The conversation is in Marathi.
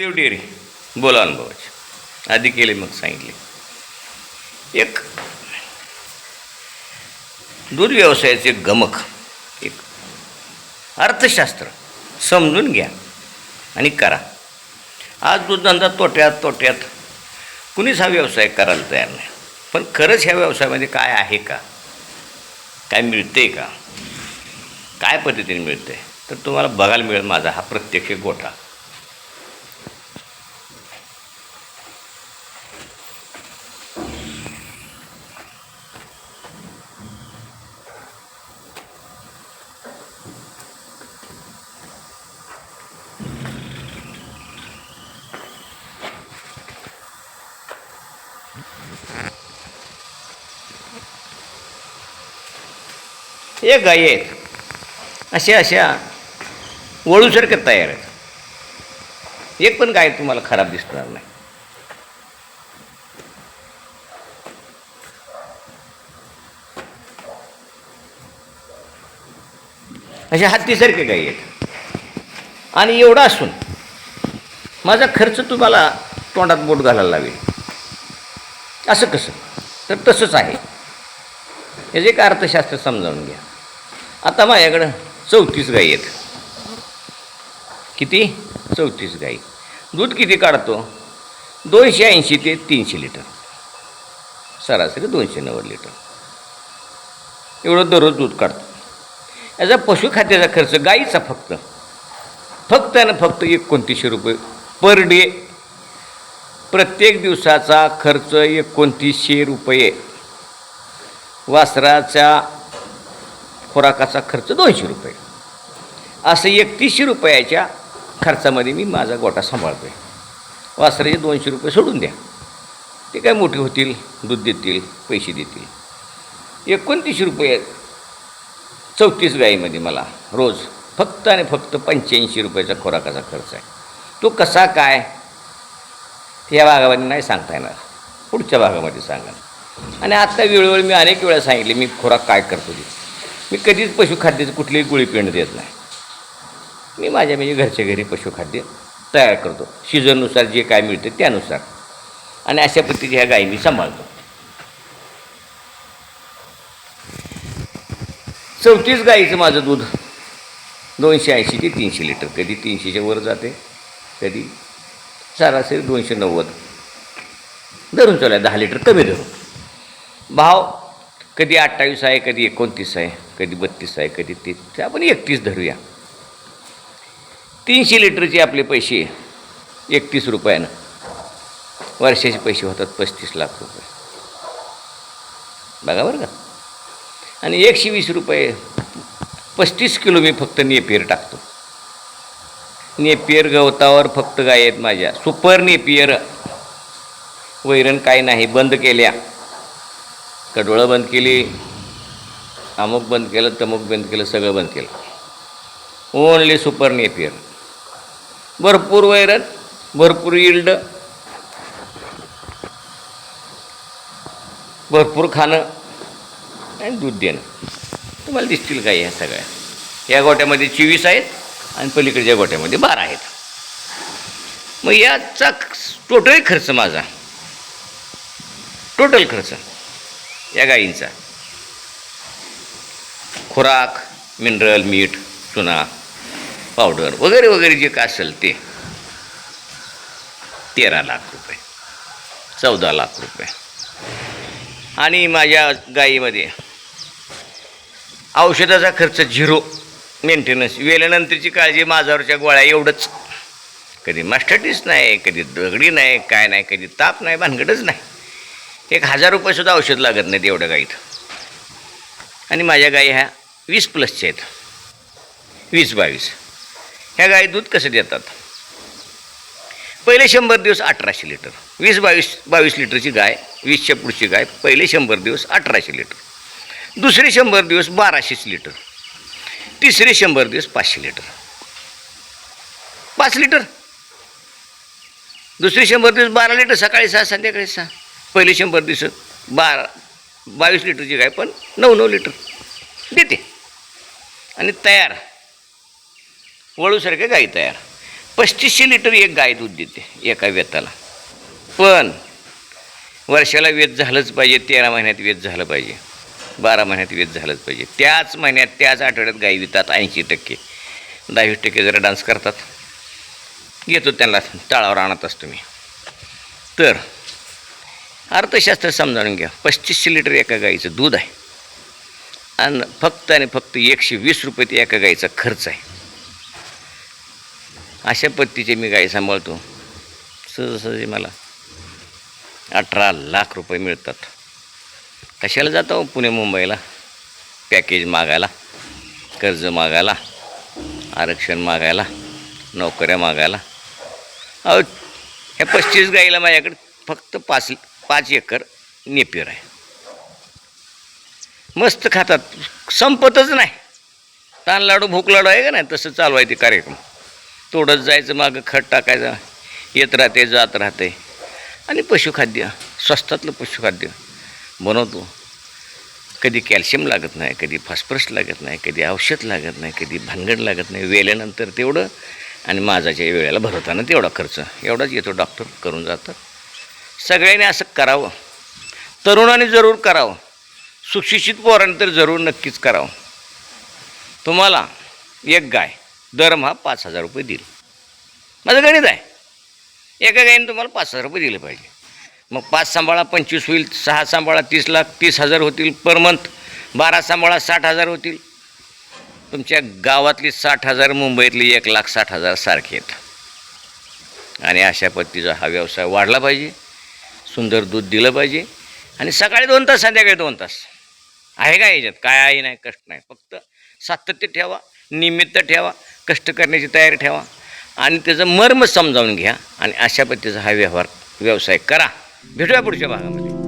देव डेअरी. बोला अनुभवाचे. आधी केले मग सांगितले. एक दूध व्यवसायाचे गमक एक अर्थशास्त्र समजून घ्या आणि करा. आज दूधधंदा तोट्यात तोट्यात कुणीच हा व्यवसाय करायला तयार नाही. पण खरंच ह्या व्यवसायामध्ये काय आहे का? काय मिळते का? काय पद्धतीने मिळते तर तुम्हाला बघायला मिळेल माझा हा प्रत्यक्ष गोठा. एक गायी आहेत अशा अशा वळूसारख्या तयार आहेत. एक पण गाय तुम्हाला खराब दिसणार नाही. अशा हत्तीसारखे गायी आहेत. आणि एवढा असून माझा खर्च तुम्हाला तोंडात बोट घालायला लावेल. असं कसं? तर तसंच आहे. याचे एक अर्थशास्त्र समजावून घ्या. आता माझ्याकडं चौतीस गाई आहेत. किती? चौतीस गाई. दूध किती काढतो? दोनशे ऐंशी ते तीनशे लिटर. सरासरी दोनशे नव्वद लिटर. एवढं दररोज दूध काढतो. याचा पशुखाद्याचा खर्च गाईचा फक्त. फक्त आणि फक्त एकोणतीसशे रुपये पर डे. प्रत्येक दिवसाचा खर्च एकोणतीसशे रुपये. वासराच्या खुराकाचा खर्च दोनशे रुपये. असं एकतीसशे रुपयाच्या खर्चामध्ये मी माझा गोटा सांभाळतो आहे वासराचे दोनशे रुपये सोडून द्या. ते काय मोठे होतील दूध देतील पैसे देतील. एकोणतीसशे रुपये चौतीस गाईमध्ये मला रोज फक्त आणि फक्त पंच्याऐंशी रुपयाचा खुराकाचा खर्च आहे. तो कसा काय? या भागामध्ये नाही सांगता येणार. पुढच्या भागामध्ये सांगा आणि आत्ता वेळोवेळी मी अनेक वेळा सांगितले मी खुराक काय करतो ते. मी कधीच पशुखाद्याचं कुठलीही गोळी पेंड देत नाही. मी माझ्या म्हणजे घरच्या घरी पशुखाद्य तयार करतो. सीझननुसार जे काय मिळतं त्यानुसार. आणि अशा पद्धतीने ह्या गायी मी सांभाळतो. चौतीस गाईचं माझं दूध दोनशे ऐंशी ते तीनशे लिटर. कधी तीनशेच्या वर जाते कधी सरासरी दोनशे नव्वद. धरून चालू आहे दहा लिटर कमी धरून. भाव कधी अठ्ठावीस आहे कधी एकोणतीस आहे कधी बत्तीस आहे कधी तीस. आपण एकतीस धरूया. तीनशे लिटरचे आपले पैसे एकतीस रुपयानं. वर्षाचे पैसे होतात पस्तीस लाख रुपये. बघा बरं का. आणि एकशे वीस रुपये पस्तीस किलो मी फक्त नेपियर टाकतो. नेपियर गवतावर फक्त गाय आहेत माझ्या. Super napier. वैरण काही नाही बंद केल्या. कडोळं बंद केली अमुक बंद केलं तमुक बंद केलं सगळं बंद केलं. Only super napier. भरपूर वैरण भरपूर इल्ड भरपूर खाणं आणि दूध देणं. तुम्हाला दिसतील काही ह्या सगळ्या? या गोट्यामध्ये चोवीस आहेत आणि पलीकडच्या गोट्यामध्ये बारा आहेत. मग याचा टोटल खर्च माझा. टोटल खर्च. या गायींचा. खुराक मिनरल मीठ चुना पावडर वगैरे वगैरे जे काय असेल ते. तेरा लाख रुपये. चौदा लाख रुपये. आणि माझ्या गायीमध्ये औषधाचा खर्च झिरो. मेंटेनन्स वेल्यानंतरची काळजी माझ्यावरच्या गोळ्या एवढंच. कधी मास्टर्टीस नाही कधी दगडी नाही काय नाही कधी ताप नाही भानगडच नाही. एक हजार रुपयेसुद्धा औषध लागत नाहीत एवढ्या गाईत. आणि माझ्या गाई ह्या वीस प्लसच्या आहेत. वीस बावीस. ह्या गाई दूध कसं देतात? पहिले शंभर दिवस अठराशे लिटर. वीस बावीस बावीस लिटरची गाय वीसच्या पुढची गाय पहिले शंभर दिवस अठराशे लिटर. दुसरे शंभर दिवस बाराशेच लिटर. तिसरे शंभर दिवस पाचशे लिटर. पाच लिटर. दुसरे शंभर दिवस बारा लिटर सकाळी सहा संध्याकाळी सहा. पहिले शंभर दिवस बारा बावीस लिटरची गाय पण नऊ नऊ लिटर. देते. आणि तयार. वळूसारख्या गाई तयार. पस्तीसशे लिटर एक गाय दूध देते एका वेताला पण वर्षाला वेत झालंच पाहिजे तेरा महिन्यात वेत झालं पाहिजे बारा महिन्यात वेत झालंच पाहिजे. त्याच महिन्यात त्याच आठवड्यात गाई वितात ऐंशी टक्के. दहावीस टक्के जरा डान्स करतात. येतो त्यांना तळावर आणत असतो मी. तर अर्थशास्त्र समजावून घ्या. पस्तीसशे लिटर एका गाईचं दूध आहे. आणि फक्त आणि फक्त एकशे वीस रुपये ते एका गाईचा खर्च आहे. अशा पद्धतीचे मी गाई सांभाळतो. सहजासहजी मला अठरा लाख रुपये मिळतात. कशाला जातो हो पुणे मुंबईला? पॅकेज मागायला कर्ज मागायला आरक्षण मागायला नोकऱ्या मागायला. अहो ह्या पस्तीस गाईला माझ्याकडे फक्त पाच पाच एकर नेपियर आहे. मस्त खातात. संपतच नाही. तान लाडू भूक लाडू आहे का नाही? तसं चालू आहे ते कार्यक्रम. तोडत जायचं मागं खत टाकायचं. येत राहते जात राहते. आणि पशुखाद्य स्वस्तातलं पशुखाद्य बनवतो. कधी कॅल्शियम लागत नाही कधी फॉस्फरस लागत नाही कधी औषध लागत नाही कधी भानगड लागत नाही. वेल्यानंतर तेवढं आणि माझाच्या वेळेला भरवताना तेवढा खर्च. एवढाच येतो. डॉक्टर करून जातात. सगळ्यांनी असं करावं. तरुणाने जरूर करावं. सुशिक्षित पोरांनी तर जरूर नक्कीच करावं. तुम्हाला एक गाय दरमहा पाच हजार रुपये देईल माझं गणित आहे. एका गायीने तुम्हाला पाच हजार रुपये दिले पाहिजे. मग पाच सांभाळा पंचवीस होईल सहा सांभाळा तीस लाख तीस हजार होतील पर मंथ. बारा सांभाळा साठ हजार होतील. तुमच्या गावातली साठ हजार मुंबईतली एक लाख साठ हजार सारखे आहेत. आणि अशा पद्धतीचा हा व्यवसाय वाढला पाहिजे. सुंदर दूध दिलं पाहिजे. आणि सकाळी दोन तास संध्याकाळी दोन तास. आहे का याच्यात? काय आहे नाही कष्ट नाही. फक्त सातत्य ठेवा निमित्त ठेवा कष्ट करण्याची तयारी ठेवा. आणि त्याचं मर्म समजावून घ्या. आणि अशा पद्धतीचा हा व्यवहार व्यवसाय करा. भेटूया पुढच्या भागामध्ये.